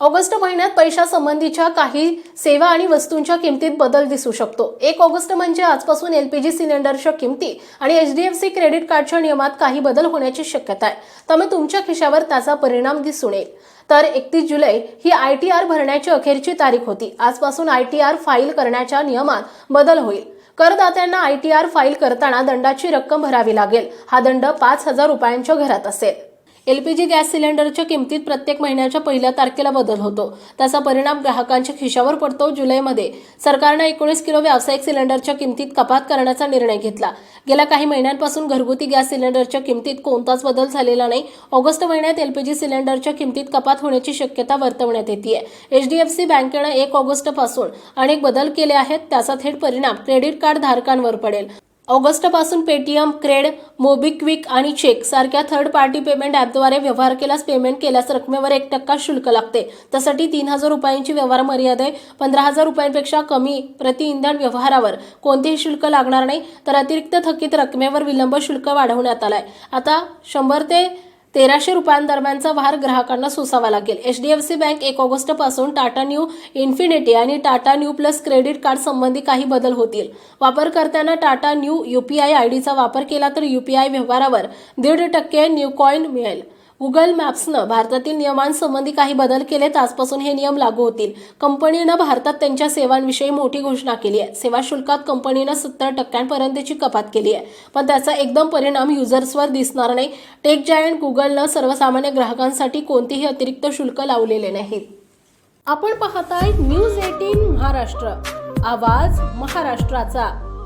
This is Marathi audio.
ऑगस्ट महिन्यात पैशासंबंधीच्या काही सेवा आणि वस्तूंच्या किमतीत बदल दिसू शकतो. एक ऑगस्ट म्हणजे आजपासून एलपीजी सिलेंडरच्या किमती आणि एचडीएफसी क्रेडिट कार्डच्या नियमात काही बदल होण्याची शक्यता आहे. त्यामुळे तुमच्या खिशावर त्याचा परिणाम दिसून येईल. तर एकतीस जुलै ही आय टी आर भरण्याची अखेरची तारीख होती. आजपासून आय टी आर फाईल करण्याच्या नियमात बदल होईल. करदात्यांना आय टी आर फाईल करताना दंडाची रक्कम भरावी लागेल. हा दंड पाच हजार रुपयांच्या घरात असेल. एलपीजी गॅस सिलेंडरच्या किमतीत प्रत्येक महिन्याच्या पहिल्या तारखेला बदल होतो. त्याचा परिणाम ग्राहकांच्या खिशावर पडतो. जुलैमध्ये सरकारनं एकोणीस किलो व्यावसायिक सिलेंडरच्या किमतीत कपात करण्याचा निर्णय घेतला. गेल्या काही महिन्यांपासून घरगुती गॅस सिलेंडरच्या किमतीत कोणताच बदल झालेला नाही. ऑगस्ट महिन्यात एलपीजी सिलेंडरच्या किमतीत कपात होण्याची शक्यता वर्तवण्यात येते एचडीएफसी बँकेनं एक ऑगस्टपासून अनेक बदल केले आहेत. त्याचा थेट परिणाम क्रेडिट कार्ड धारकांवर पडेल. ऑगस्टपासून पेटीएम क्रेड मोबिक्विक आणि चेक सारख्या थर्ड पार्टी पेमेंट ॲपद्वारे व्यवहार केल्यास पेमेंट केल्यास रकमेवर एक टक्का शुल्क लागते. त्यासाठी तीन हजार रुपयांची व्यवहार मर्यादा आहे पंधरा हजार रुपयांपेक्षा कमी प्रति इंधन व्यवहारावर कोणतेही शुल्क लागणार नाही. तर अतिरिक्त थकीत रकमेवर विलंब शुल्क वाढवण्यात आलाय. आता शंभर ते तेराशे रुपयांदरम्यानचा भार ग्राहकांना सोसावा लागेल. H D F C bank एक ऑगस्टपासून टाटा न्यू इन्फिनिटी आणि Tata Neu plus credit card संबंधी काही बदल होतील. वापरकर्त्यांना Tata Neu U P I डीचा वापर केला तर यू पी आय व्यवहारावर दीड टक्के न्यू कॉईन मिळेल. गुगल मॅप्सनं भारतातील नियमांसंबंधी काही बदल केलेत आजपासून हे नियम लागू होतील. कंपनीनं भारतात त्यांच्या सेवांविषयी मोठी घोषणा केली आहे. सेवा शुल्कात कंपनीनं सत्तर टक्क्यांपर्यंतची कपात केली आहे. पण त्याचा एकदम परिणाम युजर्सवर दिसणार नाही. टेक जायंट गुगलनं सर्वसामान्य ग्राहकांसाठी कोणतेही अतिरिक्त शुल्क लावलेले नाहीत. आपण पाहताय न्यूज एटीन महाराष्ट्र. आवाज महाराष्ट्राचा.